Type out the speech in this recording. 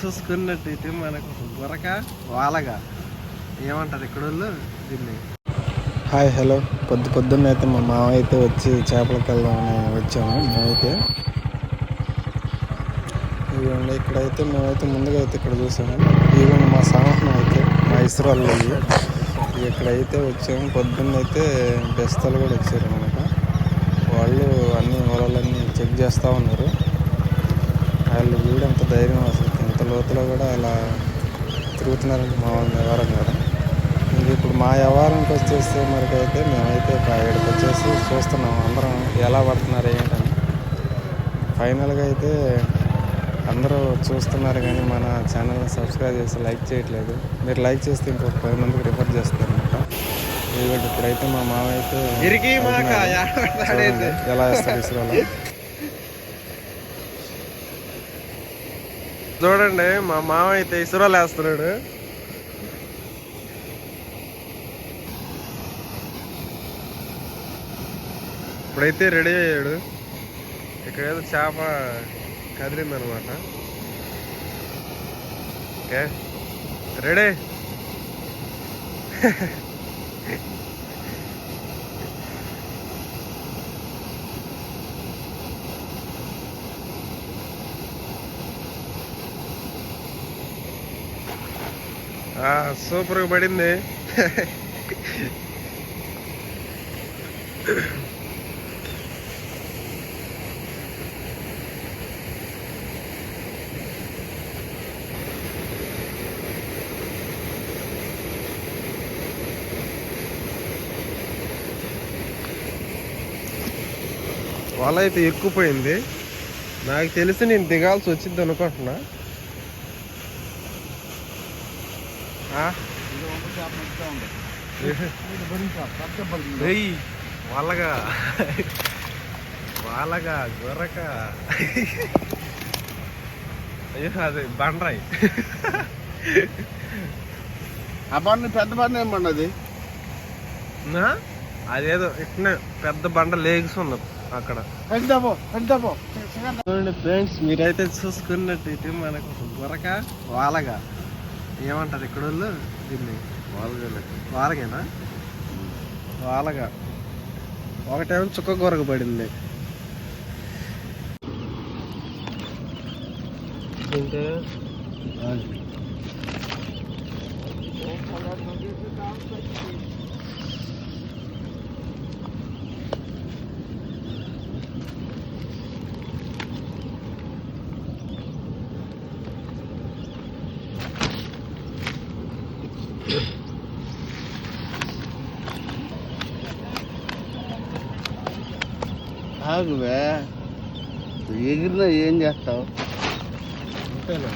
చూసుకున్నట్టయితే మనకు గొరక వాలగా. ఏమంటారు ఇక్కడ వాళ్ళు దీన్ని? Hi hello. పొద్దు పొద్దున్న అయితే మా మామ అయితే వచ్చి చేపలకు వెళ్దామని వచ్చాము. మేమైతే ఇవ్వండి ఇక్కడైతే మేమైతే ముందుగా అయితే ఇక్కడ చూసాము. ఇవ్వండి మా సామానం అయితే మా ఇసురాళ్ళు ఇవి. ఇక్కడైతే వచ్చాము. పొద్దున్న అయితే బెస్తలు కూడా వచ్చారు మనకు వాళ్ళు అన్ని వలలన్నీ చెక్ చేస్తూ ఉన్నారు. వాళ్ళు వీడంత ధైర్యం అసలు. లోతులో కూడా అలా తిరుగుతున్నారంటే మా వాళ్ళ వ్యవహారం కదా ఇంక ఇప్పుడు మా వ్యవహారానికి వచ్చేస్తే మరికైతే మేమైతే ఇక ఇక్కడికి వచ్చేసి చూస్తున్నాం అందరం ఎలా పడుతున్నారు ఏంటని. ఫైనల్గా అయితే అందరూ చూస్తున్నారు కానీ మన ఛానల్ని సబ్స్క్రైబ్ చేసి లైక్ చేయట్లేదు. మీరు లైక్ చేస్తే ఇంకొక పది మందికి రిఫర్ చేస్తారు అనమాట ఇప్పుడైతే మా మామ అయితే ఎలా వేస్తారు ఇసురాలో. చూడండి మా మామ అయితే ఇసురాలు వేస్తున్నాడు ఇప్పుడైతే రెడీ అయ్యాడు. ఇక్కడ ఏదో చేప కదిలిందనమాట. Okay ready. సూపర్గా పడింది. వల అయితే ఎక్కువ పోయింది నాకు తెలిసి నేను దిగాల్సి వచ్చింది అనుకుంటున్నా ఆ? వెయ్యి వాళ్ళగా. వాళ్ళగా గొర్రక అయ్యో అది బండరాయి. ఆ బండ పెద్ద బండ ఏం బండ అది? అదేదో ఇట్నే పెద్ద బండ లేగుసున్నది అక్కడ. పెద్దపో పెద్దపో చూడండి ఫ్రెండ్స్ మీరైతే చూసుకున్నట్టయితే మనకు గొరక వాలగా ఏమంటారు ఇక్కడ వాళ్ళు దీన్ని వాలగేనా? వాలగా. ఒకటేమో చుక్క గొరక పడింది. ఇంకా ఆగువే. ఎగిరినా ఏం చేస్తావు? అంతేనా